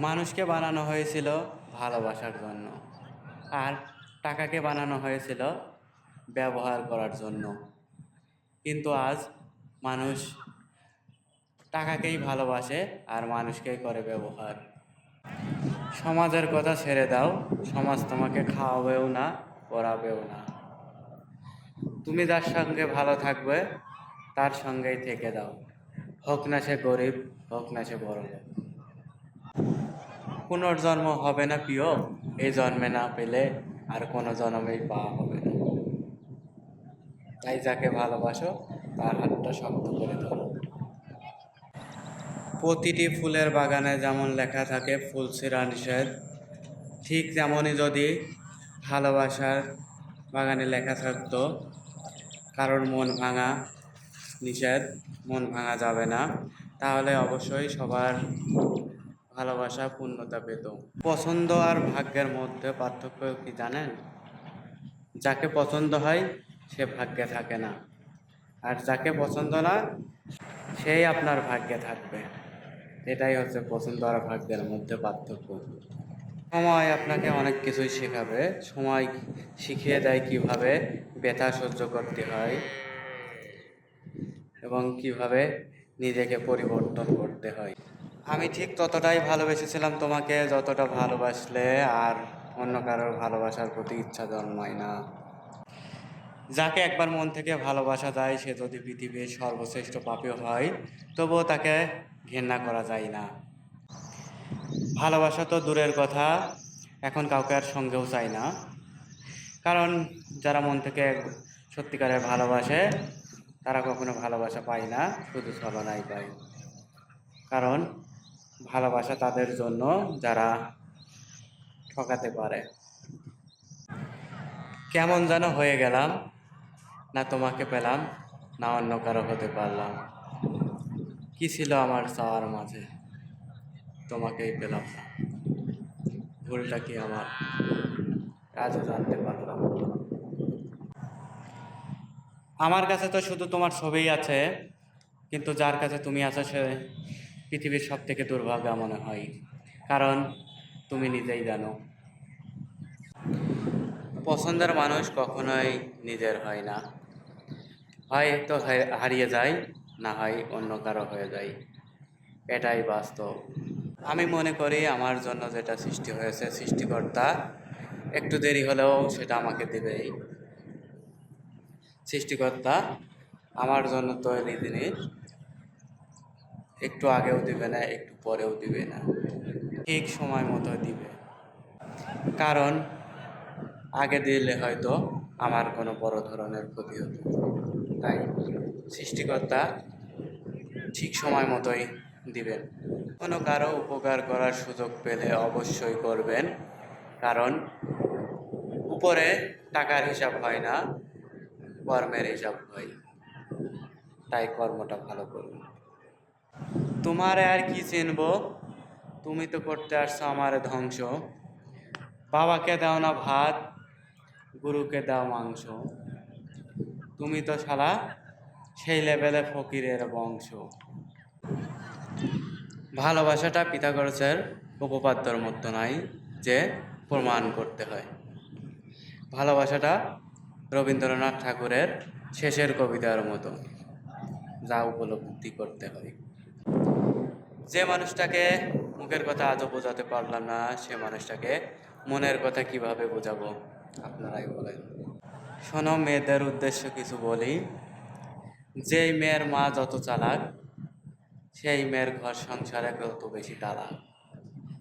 মানুষকে বানানো হয়েছিল ভালোবাসার জন্য আর টাকাকে বানানো হয়েছিল ব্যবহার করার জন্য। কিন্তু আজ মানুষ টাকাকেই ভালোবাসে আর মানুষকেই করে ব্যবহার। সমাজের কথা ছেড়ে দাও, সমাজ তোমাকে খাওয়াবেও না, পড়াবেও না। তুমি যার সঙ্গে ভালো থাকবে, তার সঙ্গেই থেকে দাও। হোক না সে গরিব, হোক না সে বড় পুনর্জন্ম হবে না প্রিয় এই জন্মে না পেলে আর কোনো জন্মেই পাওয়া হবে না। তাই যাকে ভালোবাসো, তার হাতটা শক্ত করে ধরো। প্রতিটি ফুলের বাগানে যেমন লেখা থাকে, ফুল ছিঁড়া নিষেধ। ঠিক তেমনই যদি ভালোবাসার বাগানে লেখা থাকতো, কারোর মন ভাঙা নিষেধ, মন ভাঙা যাবে না। তাহলে অবশ্যই সবার ভালোবাসা, পূর্ণতা পেত। পছন্দ আর ভাগ্যের মধ্যে পার্থক্য কি জানেন? যাকে পছন্দ হয়, সে ভাগ্যে থাকে না। আর যাকে পছন্দ না, সেই আপনার ভাগ্যে থাকবে। এটাই হচ্ছে পছন্দ আর ভাগ্যের মধ্যে পার্থক্য। সময় আপনাকে অনেক কিছুই শেখাবে। সময় শিখিয়ে দেয় কীভাবে ব্যথা সহ্য করতে হয় এবং কীভাবে নিজেকে পরিবর্তন করতে হয়। আমি ঠিক ততটাই ভালোবেসেছিলাম তোমাকে যতটা ভালোবাসলে, আর অন্য কারোর ভালোবাসার প্রতি ইচ্ছা জন্মায় না। যাকে একবার মন থেকে ভালোবাসা যায়, সে যদি পৃথিবীর সর্বশ্রেষ্ঠ পাপীও হয়, তবুও তাকে ঘেন্না করা যায় না। ভালোবাসা তো দূরের কথা, এখন কাউকে আর সঙ্গেও চাই না। কারণ যারা মন থেকে সত্যিকারের ভালোবাসে, তারা কখনো ভালোবাসা পায় না, শুধু ছলনাই পায়। কারণ ভালোবাসা তাদের জন্য যারা ঠকাতে পারে। কেমন যেন হয়ে গেলাম, না তোমাকে পেলাম, না অন্য কারও হতে পারলাম। কি ছিল আমার চাওয়ার মাঝে? তোমাকেই পেলাম না। ভুলটা কি আমার? আজও জানতে পারলাম। আমার কাছে তো শুধু তোমার ছবিই আছে, কিন্তু যার কাছে তুমি আছো সে পৃথিবীর সব থেকে দুর্ভাগা মনে হয়। কারণ, তুমি নিজেই জানো। পছন্দের মানুষ কখনোই নিজের হয় না। হয় তো হারিয়ে যায়, না হয় অন্য কারও হয়ে যায়। এটাই বাস্তব। আমি মনে করি আমার জন্য যেটা সৃষ্টি হয়েছে সৃষ্টিকর্তা, একটু দেরি হলেও সেটা আমাকে দেবেই সৃষ্টিকর্তা আমার জন্য তৈরি জিনিস। একটু আগেও দিবে না, একটু পরেও দিবে না। ঠিক সময় মতো দিবে। কারণ আগে দিলে হয়তো আমার কোনো বড় ধরনের ক্ষতি হতো। তাই সৃষ্টিকর্তা ঠিক সময় মতোই দিবেন। কোনো কারও উপকার করার সুযোগ পেলে অবশ্যই করবেন। কারণ উপরে টাকার হিসাব হয় না, কর্মের হিসাব হয়। তাই কর্মটা ভালো করুন। তোমারে আর কি চিনব? তুমি তো করতে আসছো আমার ধ্বংস। বাবাকে দাও না ভাত, গুরুকে দাও মাংস। তুমি তো শালা সেই লেভেলে ফকিরের বংশ। ভালোবাসাটা পিথাগোরাসের উপপাদ্যর মতো নয় যে প্রমাণ করতে হয়। ভালোবাসাটা রবীন্দ্রনাথ ঠাকুরের শেষের কবিতার মতো যা উপলব্ধি করতে হয়। যে মানুষটাকে মুখের কথা আজও বোঝাতে পারলাম না, সে মানুষটাকে মনের কথা কীভাবে বোঝাবো? আপনারাই বলেন। শোনো, মেয়েদের উদ্দেশ্য কিছু বলি। যেই মেয়ের মা যত চালাক, সেই মেয়ের ঘর সংসারে তত বেশি তালাক